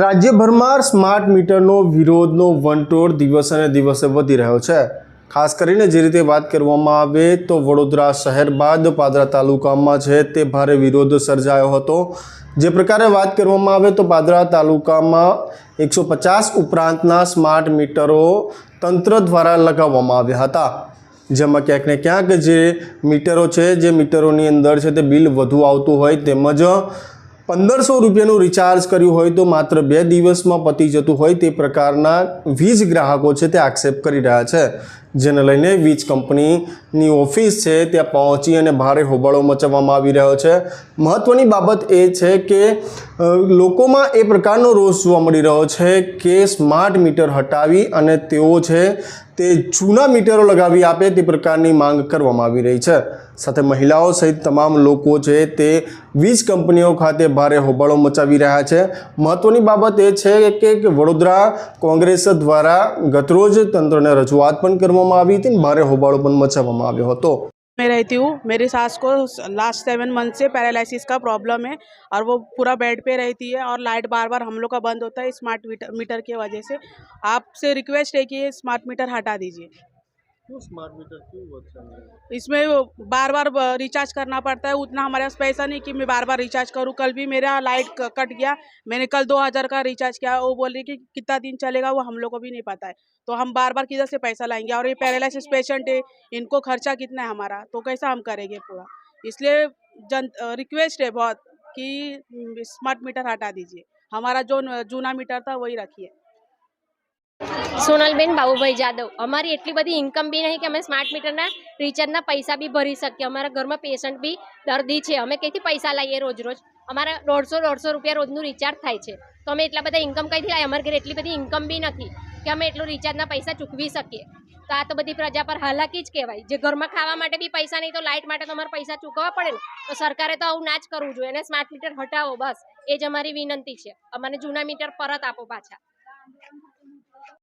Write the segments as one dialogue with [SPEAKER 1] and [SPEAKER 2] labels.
[SPEAKER 1] રાજ્યભરમાં સ્માર્ટ મીટરનો વિરોધનો વંટોળ દિવસે ને દિવસે વધી રહ્યો છે. ખાસ કરીને જે રીતે વાત કરવામાં આવે તો વડોદરા શહેર બાદ પાદરા તાલુકામાં છે તે ભારે વિરોધ સર્જાયો હતો. જે પ્રકારે વાત કરવામાં આવે તો પાદરા તાલુકામાં એકસો પચાસ ઉપરાંતના સ્માર્ટ મીટરો તંત્ર દ્વારા લગાવવામાં આવ્યા હતા. જેમાં ક્યાંક ને ક્યાંક જે મીટરો છે, જે મીટરોની અંદર છે તે બિલ વધુ આવતું હોય તેમજ પંદરસો રૂપિયાનું રિચાર્જ કર્યું હોય તો માત્ર બે દિવસમાં પતી જતું હોય તે પ્રકારના વીજ ગ્રાહકો છે તે આક્ષેપ કરી રહ્યા છે. જેને લઈને વીજ કંપનીની ઓફિસ છે, ત્યાં પહોંચી અને ભારે હોબાળો મચાવવામાં આવી રહ્યો છે. મહત્ત્વની બાબત એ છે કે લોકોમાં એ પ્રકારનો રોષ જોવા મળી રહ્યો છે કે સ્માર્ટ મીટર હટાવી અને તેઓ છે તે જૂના મીટરો લગાવી આપે તે પ્રકારની માંગ કરવામાં આવી રહી છે. સાથે મહિલાઓ સહિત તમામ લોકો છે તે વીજ કંપનીઓ ખાતે ભારે હોબાળો મચાવી રહ્યા છે. મહત્ત્વની બાબત એ છે કે વડોદરા કોંગ્રેસ દ્વારા ગતરોજ તંત્રને રજૂઆત પણ કરવામાં આવી હતી અને ભારે હોબાળો પણ મચાવવામાં આવ્યો હતો.
[SPEAKER 2] में रहती हूँ। मेरी सास को लास्ट सेवन मंथ से पैरालिसिस का प्रॉब्लम है और वो पूरा बेड पे रहती है और लाइट बार बार हम लोग का बंद होता है स्मार्ट मीटर की वजह से। आपसे रिक्वेस्ट है कि ये स्मार्ट मीटर हटा दीजिए। इसमें वो बार बार रिचार्ज करना पड़ता है, उतना हमारे पास पैसा नहीं कि मैं बार बार रिचार्ज करूँ। कल भी मेरा लाइट कट गया, मैंने कल दो हज़ार का रिचार्ज किया, वो बोल रही कि कितना दिन चलेगा, वो हम लोग को भी नहीं पता है। तो हम बार बार किधर से पैसा लाएँगे? और ये पैरालिसिस पेशेंट है, इनको खर्चा कितना है हमारा? तो कैसा हम करेंगे पूरा? इसलिए जन रिक्वेस्ट है बहुत कि स्मार्ट मीटर हटा दीजिए। हमारा जो जूना मीटर था, वही रखिए।
[SPEAKER 3] સોનલબેન બાબુભાઈ જાદવ, અમારી એટલી બધી ઇન્કમ બી નહીં કે અમે સ્માર્ટ મીટરના રિચાર્જના પૈસા બી ભરી શકીએ. અમારા ઘરમાં પેશન્ટ બી દર્દી છે. અમે કઈથી પૈસા લાવીએ રોજ રોજ અમારા દોઢસો દોઢસો રૂપિયા રોજનું રિચાર્જ થાય છે. તો અમે એટલા બધા ઇન્કમ કઈથી લાવીએ? અમારા ઘરે એટલી બધી ઇન્કમ બી નથી કે અમે એટલું રિચાર્જના પૈસા ચૂકવી શકીએ. તો આ તો બધી પ્રજા પર હાલાકી જ કહેવાય. જે ઘરમાં ખાવા માટે બી પૈસા નહીં, તો લાઇટ માટે અમારે પૈસા ચૂકવવા પડે ને. તો સરકારે તો આવું ના જ કરવું જોઈએ. અને સ્માર્ટ મીટર હટાવો બસ. એ જ અમારી વિનંતી છે. અમને જૂના મીટર પરત આપો પાછા.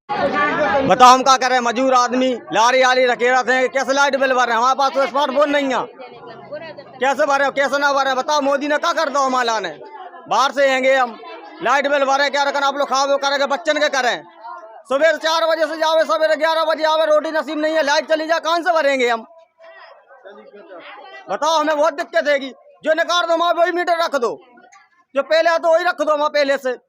[SPEAKER 4] बताओ हम क्या करें मजूर आदमी, लारी आरी रखे रहते हैं कैसे लाइट बिल भर रहे हैं? हमारे पास तो स्मार्टफ़ोन नहीं है। कैसे भरे कैसे ना भरे? बताओ, मोदी ने क्या कर दो हमारा ने बाहर से आएँगे हम। लाइट बिल भरे, क्या रखना? आप लोग खाओ, करेंगे, बच्चन के करें। सुबह चार बजे से जावे सवेरे ग्यारह बजे आवे रोटी नसीब नहीं है। लाइट चली जाए, कहाँ से भरेंगे हम? बताओ, हमें बहुत दिक्कत हैगी जो निकाल दो वहाँ मीटर रख दो। जो पहले है तो वही रख दो, वहाँ पहले से।